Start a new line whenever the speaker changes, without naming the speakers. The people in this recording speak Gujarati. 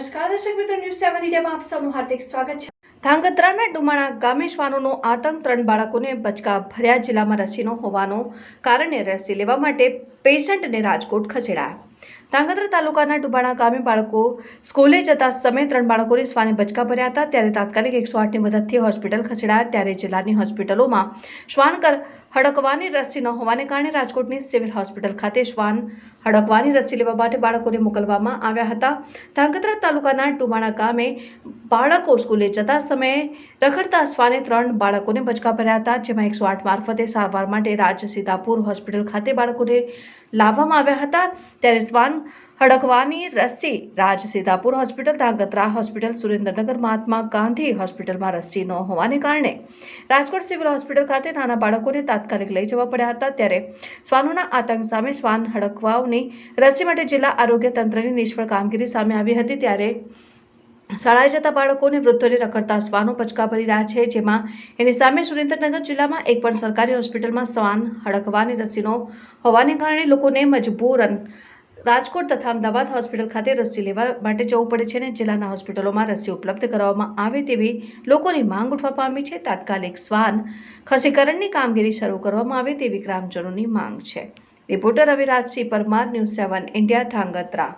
સેવન ઇન્ડિયામાં આપ સૌનું હાર્દિક સ્વાગત છે. ધાંગધ્રાના ડુમાણા ગામે શ્વાનોનો આતંક ત્રણ બાળકોને બચકા ભર્યા જિલ્લામાં રસીનો હોવાનો કારણે રસી લેવા માટે પેશન્ટને રાજકોટ ખસેડાયા. ધાંગધ્રા તાલુકાના ડુબાણા ગામે બાળકો સ્કૂલે જતા સમયે ત્રણ બાળકોને શ્વાને બચકા ભર્યા હતા. ત્યારે તાત્કાલિક એકસો આઠની મદદથી હોસ્પિટલ ખસેડાયા. ત્યારે જિલ્લાની હોસ્પિટલોમાં શ્વાન કર હડકવાની રસી ન હોવાને કારણે રાજકોટની સિવિલ હોસ્પિટલ ખાતે શ્વાન હડકવાની રસી લેવા માટે બાળકોને મોકલવામાં આવ્યા હતા. ધાંગધ્રા તાલુકાના ટુમાણા ગામે બાળકો સ્કૂલે જતા સમયે રખડતા શ્વાને ત્રણ બાળકોને બચકા ભર્યા હતા, જેમાં એકસો આઠ મારફતે સારવાર માટે રાજ સીતાપુર હોસ્પિટલ ખાતે બાળકોને લાવવામાં આવ્યા હતા. ત્યારે શ્વાન હડકવાની રસી રાજ સીતાપુર હોસ્પિટલ, ધાંગધ્રા હોસ્પિટલ, સુરેન્દ્રનગર મહાત્મા ગાંધી હોસ્પિટલમાં રસી ન હોવાને કારણે રાજકોટ સિવિલ હોસ્પિટલ ખાતે નાના બાળકોને તાત્કાલિક લઈ જવા પડ્યા હતા. ત્યારે શ્વાનોના આતંક સામે શ્વાન હડકવાઓની રસી માટે જિલ્લા આરોગ્ય તંત્રની નિષ્ફળ કામગીરી સામે આવી હતી. ત્યારે શાળાએ જતા બાળકોને વૃદ્ધોને રખડતા શ્વાનો પચકા ભરી રહ્યા છે, જેમાં એની સામે સુરેન્દ્રનગર જિલ્લામાં એક પણ સરકારી હોસ્પિટલમાં શ્વાન હડકવાની રસીનો હોવાને કારણે લોકોને મજબૂરન રાજકોટ તથા અમદાવાદ હોસ્પિટલ ખાતે રસી લેવા માટે જવું પડે છે અને જિલ્લાના હોસ્પિટલોમાં રસી ઉપલબ્ધ કરાવવામાં આવે તેવી લોકોની માંગ ઉઠવા પામી છે. તાત્કાલિક શ્વાન ખસીકરણની કામગીરી શરૂ કરવામાં આવે તેવી ગ્રામજનોની માંગ છે. Reporter Ravirajsinh Parmar, news seven India, Dhrangadhra.